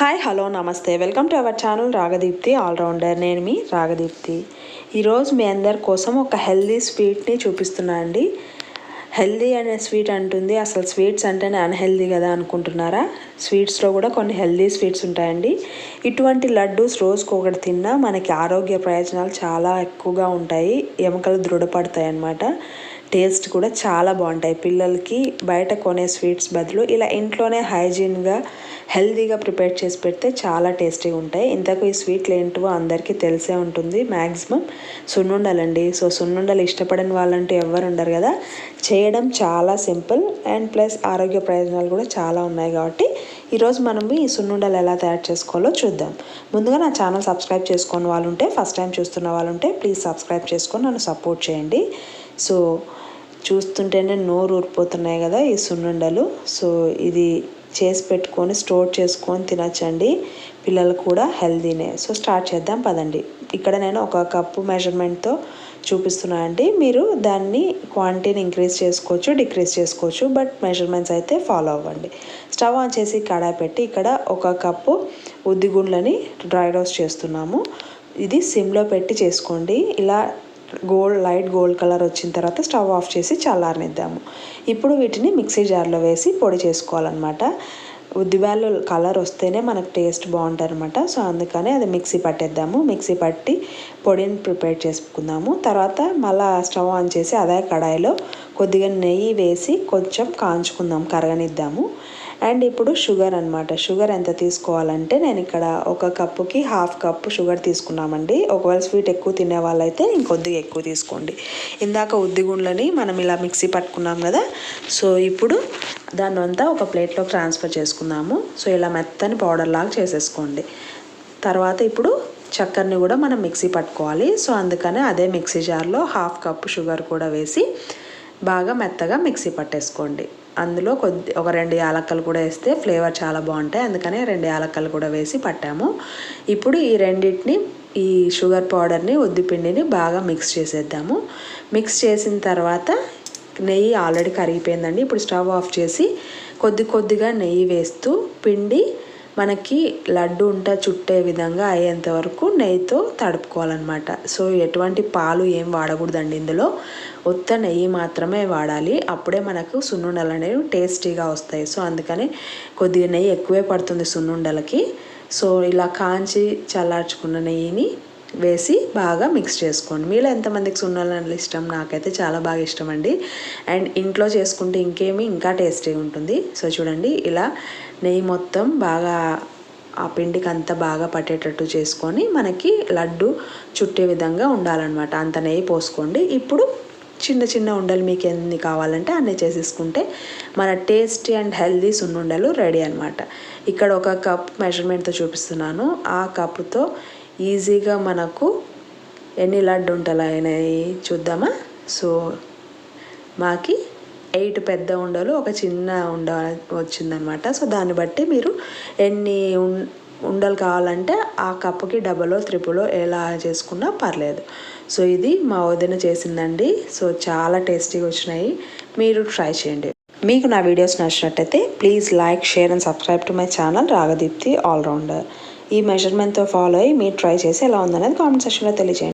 Hi hello నమస్తే. Welcome to our channel Ragadeepti allrounder. నేను మీ రాగదీప్తి. ఈరోజు మీ అందరి కోసం ఒక హెల్దీ స్వీట్ని చూపిస్తున్నా అండి. హెల్దీ అనే స్వీట్ అంటుంది. అసలు స్వీట్స్ అంటేనే అన్హెల్దీ కదా అనుకుంటున్నారా? స్వీట్స్లో కూడా కొన్ని హెల్దీ స్వీట్స్ ఉంటాయండి. ఇటువంటి లడ్డూస్ రోజుకు ఒకటి తిన్నా మనకి ఆరోగ్య ప్రయోజనాలు చాలా ఎక్కువగా ఉంటాయి. ఎముకలు దృఢపడతాయి అన్నమాట. టేస్ట్ కూడా చాలా బాగుంటాయి. పిల్లలకి బయట కొనే స్వీట్స్ బదులు ఇలా ఇంట్లోనే హైజీన్గా హెల్తీగా ప్రిపేర్ చేసి పెడితే చాలా టేస్టీగా ఉంటాయి. ఇంతకు ఈ స్వీట్లు ఏంటో అందరికీ తెలిసే ఉంటుంది మ్యాక్సిమం సున్నుండలండి. సో సున్నుండలు ఇష్టపడని వాళ్ళంటూ ఎవరు ఉండరు కదా. చేయడం చాలా సింపుల్ అండ్ ప్లస్ ఆరోగ్య ప్రయోజనాలు కూడా చాలా ఉన్నాయి కాబట్టి ఈరోజు మనం ఈ సున్నుండలు ఎలా తయారు చేసుకోవాలో చూద్దాం. ముందుగా నా ఛానల్ సబ్స్క్రైబ్ చేసుకున్న వాళ్ళు ఉంటే ఫస్ట్ టైం చూస్తున్న వాళ్ళు ఉంటే ప్లీజ్ సబ్స్క్రైబ్ చేసుకొని నన్ను సపోర్ట్ చేయండి. సో చూస్తుంటేనే నోరు ఊరిపోతున్నాయి కదా ఈ సున్నుండలు. సో ఇది చేసి పెట్టుకొని స్టోర్ చేసుకొని తినచ్చండి. పిల్లలు కూడా హెల్దీనే సో స్టార్ట్ చేద్దాం పదండి. ఇక్కడ నేను ఒక కప్పు మెజర్మెంట్తో చూపిస్తున్నా అండి. మీరు దాన్ని క్వాంటిటీని ఇంక్రీజ్ చేసుకోవచ్చు డిక్రీజ్ చేసుకోవచ్చు బట్ మెజర్మెంట్స్ అయితే ఫాలో అవ్వండి. స్టవ్ ఆన్ చేసి కడాయి పెట్టి ఇక్కడ ఒక కప్పు ఉద్దిగుండ్లని డ్రై రోస్ట్ చేస్తున్నాము. ఇది సిమ్లో పెట్టి చేసుకోండి. ఇలా గోల్డ్ లైట్ గోల్డ్ కలర్ వచ్చిన తర్వాత స్టవ్ ఆఫ్ చేసి చల్లారనిద్దాము. ఇప్పుడు వీటిని మిక్సీ జార్లో వేసి పొడి చేసుకోవాలన్నమాట. ఉద్దిబ్యాలు కలర్ వస్తేనే మనకు టేస్ట్ బాగుంటుంది అనమాట సో అందుకని అది మిక్సీ పట్టేద్దాము. మిక్సీ పట్టి పొడిని ప్రిపేర్ చేసుకుందాము. తర్వాత మళ్ళీ స్టవ్ ఆన్ చేసి అదే కడాయిలో కొద్దిగా నెయ్యి వేసి కొంచెం కాంచుకుందాం కరగనిద్దాము. అండ్ ఇప్పుడు షుగర్ అనమాట షుగర్ ఎంత తీసుకోవాలంటే నేను ఇక్కడ ఒక కప్పుకి హాఫ్ కప్పు షుగర్ తీసుకున్నామండి. ఒకవేళ స్వీట్ ఎక్కువ తినే వాళ్ళైతే ఇంకొద్దిగా ఎక్కువ తీసుకోండి. ఇందాక ఉద్దిగుండ్లని మనం ఇలా మిక్సీ పట్టుకున్నాం కదా. సో ఇప్పుడు దాన్ని అంతా ఒక ప్లేట్లో ట్రాన్స్ఫర్ చేసుకుందాము సో ఇలా మెత్తని పౌడర్ లాగా చేసేసుకోండి. తర్వాత ఇప్పుడు చక్కెరని కూడా మనం మిక్సీ పట్టుకోవాలి. సో అందుకనే అదే మిక్సీ జార్లో హాఫ్ కప్ షుగర్ కూడా వేసి బాగా మెత్తగా మిక్సీ పట్టేసుకోండి. అందులో కొద్ది ఒక రెండు యాలక్కలు కూడా వేస్తే ఫ్లేవర్ చాలా బాగుంటాయి. అందుకనే రెండు యాలక్కలు కూడా వేసి పట్టాము. ఇప్పుడు ఈ రెండింటిని ఈ షుగర్ పౌడర్ని ఉద్దిపిండిని బాగా మిక్స్ చేసేద్దాము. మిక్స్ చేసిన తర్వాత నెయ్యి ఆల్రెడీ కరిగిపోయిందండి. ఇప్పుడు స్టవ్ ఆఫ్ చేసి కొద్ది కొద్దిగా నెయ్యి వేస్తూ పిండి మనకి లడ్డు ఉంట చుట్టే విధంగా అయ్యేంత వరకు నెయ్యితో తడుపుకోవాలన్నమాట. సో ఎటువంటి పాలు ఏం వాడకూడదండి ఇందులో. ఉత్త నెయ్యి మాత్రమే వాడాలి. అప్పుడే మనకు సున్నుండలు అనేవి టేస్టీగా వస్తాయి. సో అందుకని కొద్దిగా నెయ్యి ఎక్కువే పడుతుంది సున్నుండలకి. సో ఇలా కాంచి చల్లార్చుకున్న నెయ్యిని వేసి బాగా మిక్స్ చేసుకోండి. మీలో ఎంతమందికి సున్నుండలు ఇష్టం? నాకైతే చాలా బాగా ఇష్టం అండి అండ్ ఇంట్లో చేసుకుంటే ఇంకేమి ఇంకా టేస్టీగా ఉంటుంది. సో చూడండి ఇలా నెయ్యి మొత్తం బాగా ఆ పిండికి అంతా బాగా పట్టేటట్టు చేసుకొని మనకి లడ్డు చుట్టే విధంగా ఉండాలన్నమాట. అంత నెయ్యి పోసుకోండి. ఇప్పుడు చిన్న చిన్న ఉండలు మీకు ఎన్ని కావాలంటే అన్నీ చేసేసుకుంటే మన టేస్టీ అండ్ హెల్దీ సున్నుండలు రెడీ అనమాట ఇక్కడ ఒక కప్ మెజర్మెంట్తో చూపిస్తున్నాను. ఆ కప్తో ఈజీగా మనకు ఎన్ని లడ్డు ఉండలు అయినాయి చూద్దామా? సో మాకి ఎయిట్ పెద్ద ఉండలు ఒక చిన్న ఉండ వచ్చిందనమాట. సో దాన్ని బట్టి మీరు ఎన్ని ఉండలు కావాలంటే ఆ కప్పుకి డబలో త్రిపులో ఎలా చేసుకున్నా పర్లేదు. సో ఇది మా వదిన చేసిందండి. సో చాలా టేస్టీగా వచ్చినాయి. మీరు ట్రై చేయండి. మీకు నా వీడియోస్ నచ్చినట్టయితే please like share and subscribe to my channel. Ragadeepti allrounder ఈ మెజర్మెంట్తో ఫాలో అయ్యి మీరు ట్రై చేసి ఎలా ఉందనేది కామెంట్ సెక్షన్లో తెలియజేయండి